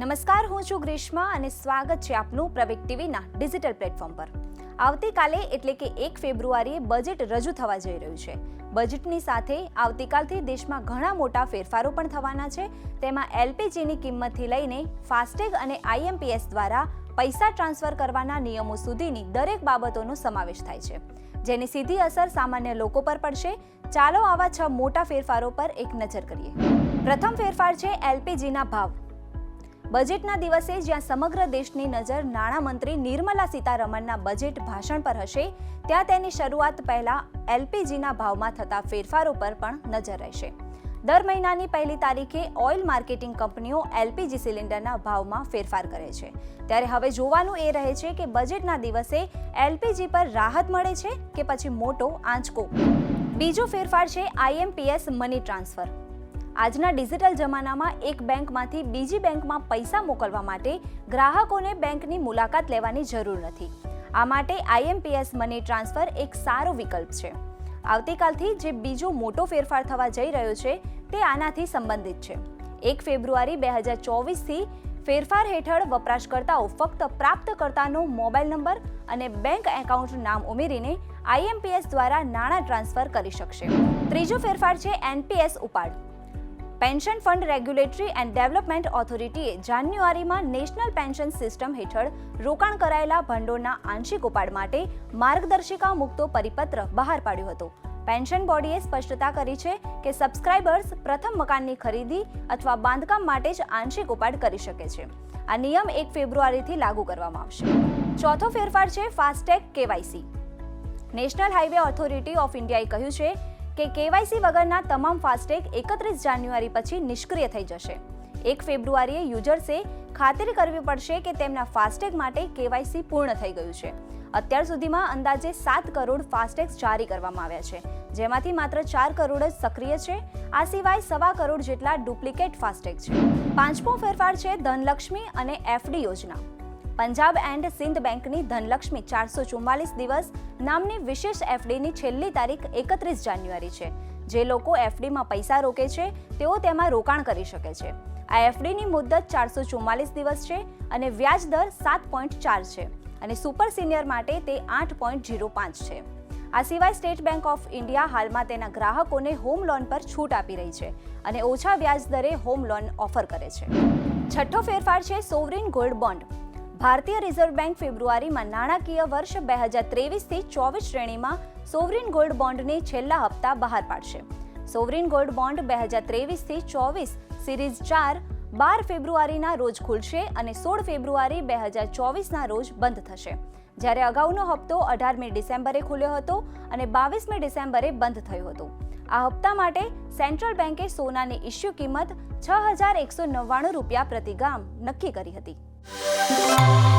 નમસ્કાર, હું છું ગ્રીષ્મા અને સ્વાગત છે આપનું પ્રવેગ ટીવીના ડિજિટલ પ્લેટફોર્મ પર. આવતીકાલે એટલે કે એક ફેબ્રુઆરીએ બજેટ રજૂ થવા જઈ રહ્યું છે. બજેટની સાથે આવતીકાલથી દેશમાં ઘણા મોટા ફેરફારો પણ થવાના છે. તેમાં એલપીજીની કિંમતથી લઈને ફાસ્ટેગ અને આઈએમપીએસ દ્વારા પૈસા ટ્રાન્સફર કરવાના નિયમો સુધીની દરેક બાબતોનો સમાવેશ થાય છે. જેની સીધી અસર સામાન્ય લોકો પર પડશે. ચાલો આવા છ મોટા ફેરફારો પર એક નજર કરીએ. પ્રથમ ફેરફાર છે એલપીજીના ભાવ. બજેટના દિવસે જ્યાં સમગ્ર દેશની નજર નાણામંત્રી નિર્મલા સીતારમણના બજેટ ભાષણ પર હશે, ત્યાં તેની શરૂઆત પહેલા એલપીજીના ભાવમાં થતા ફેરફારો પર પણ નજર રહેશે. દર મહિનાની પહેલી તારીખે ઓઇલ માર્કેટિંગ કંપનીઓ એલપીજી સિલિન્ડરના ભાવમાં ફેરફાર કરે છે. ત્યારે હવે જોવાનું એ રહે છે કે બજેટના દિવસે એલપીજી પર રાહત મળે છે કે પછી મોટો આંચકો? બીજો ફેરફાર છે આઈએમપીએસ મની ટ્રાન્સફર. આજના ડિજિટલ જમાનામાં એક બેંકમાંથી બીજી બેંકમાં પૈસા મોકલવા માટે ગ્રાહકોને બેંકની મુલાકાત લેવાની જરૂર નથી. આ માટે આઈએમપીએસ મની ટ્રાન્સફર એક સારો વિકલ્પ છે. આવતીકાલથી જે બીજો મોટો ફેરફાર થવા જઈ રહ્યો છે, તે આનાથી સંબંધિત છે. એક ફેબ્રુઆરી બે હજાર ચોવીસથી ફેરફાર હેઠળ વપરાશકર્તાઓ ફક્ત પ્રાપ્તકર્તાનો મોબાઈલ નંબર અને બેંક એકાઉન્ટ નામ ઉમેરીને આઈએમપીએસ દ્વારા નાણાં ટ્રાન્સફર કરી શકશે. ત્રીજો ફેરફાર છે એનપીએસ ઉપાડ. Pension fund regulatory and development ઓથોરિટીએ જાન્યુઆરીમાં નેશનલ પેન્શન સિસ્ટમ હેઠળ રોકાણ કરાયેલા ભંડોળના આંશિક ઉપાડ માટે માર્ગદર્શિકા મુક્તો પરિપત્ર બહાર પાડ્યો હતો. પેન્શન બોડીએ સ્પષ્ટતા કરી છે કે સબસ્ક્રાઇબર્સ પ્રથમ મકાનની ખરીદી અથવા બાંધકામ માટે જ આંશિક ઉપાડ કરી શકે છે. આ નિયમ એક ફેબ્રુઆરીથી લાગુ કરવામાં આવશે. ચોથો ફેરફાર છે FASTag KYC. National highway authority of ઇન્ડિયાએ કહ્યું છે કે કેવાયસી વગરના તમામ ફાસ્ટેગ એકત્રીસ જાન્યુઆરી પછી નિષ્ક્રિય થઈ જશે. એક ફેબ્રુઆરીએ યુઝર્સે ખાતરી કરવી પડશે કે તેમના ફાસ્ટેગ માટે કેવાયસી પૂર્ણ થઈ ગયું છે. અત્યાર સુધીમાં અંદાજે સાત કરોડ ફાસ્ટેગ્સ જારી કરવામાં આવ્યા છે, જેમાંથી માત્ર ચાર કરોડ જ સક્રિય છે. આ સિવાય સવા કરોડ જેટલા ડુપ્લિકેટ ફાસ્ટેગ છે. પાંચમો ફેરફાર છે ધનલક્ષ્મી અને એફડી યોજના. પંજાબ એન્ડ સિંધ બેંકની ધનલક્ષ્મી ચારસો ચુમ્માલીસ દિવસ નામની વિશેષ એફડીની છેલ્લી તારીખ એકત્રીસ જાન્યુઆરી છે. જે લોકો એફડીમાં પૈસા રોકે છે, તેઓ તેમાં રોકાણ કરી શકે છે. આ એફડીની મુદત ચારસો ચુમ્માલીસ દિવસ છે અને વ્યાજ દર સાત પોઈન્ટ ચાર છે અને સુપર સિનિયર માટે તે આઠ પોઈન્ટ ઝીરો પાંચ છે. આ સિવાય સ્ટેટ બેંક ઓફ ઇન્ડિયા હાલમાં તેના ગ્રાહકોને હોમ લોન પર છૂટ આપી રહી છે અને ઓછા વ્યાજ દરે હોમ લોન ઓફર કરે છે. છઠ્ઠો ફેરફાર છે સોવરિન ગોલ્ડ બોન્ડ. ભારતીય રિઝર્વ બેંક ફેબ્રુઆરીમાં નાણાકીય વર્ષ બે હજાર ત્રેવીસથી ચોવીસ શ્રેણીમાં સોવરિન ગોલ્ડ બોન્ડની છેલ્લા હપ્તા બહાર પાડશે. સોવરિન ગોલ્ડ બોન્ડ બે હજાર ત્રેવીસથી ચોવીસ સિરીઝ ચાર બાર ફેબ્રુઆરીના રોજ ખુલશે અને સોળ ફેબ્રુઆરી બે હજાર ચોવીસના રોજ બંધ થશે. જ્યારે અગાઉનો હપ્તો અઢારમી ડિસેમ્બરે ખુલ્યો હતો અને બાવીસમી ડિસેમ્બરે બંધ થયો હતો. આ હપ્તા માટે સેન્ટ્રલ બેન્કે સોનાની ઇસ્યુ કિંમત છ હજાર એકસો નવ્વાણું રૂપિયા પ્રતિ ગ્રામ નક્કી કરી હતી. you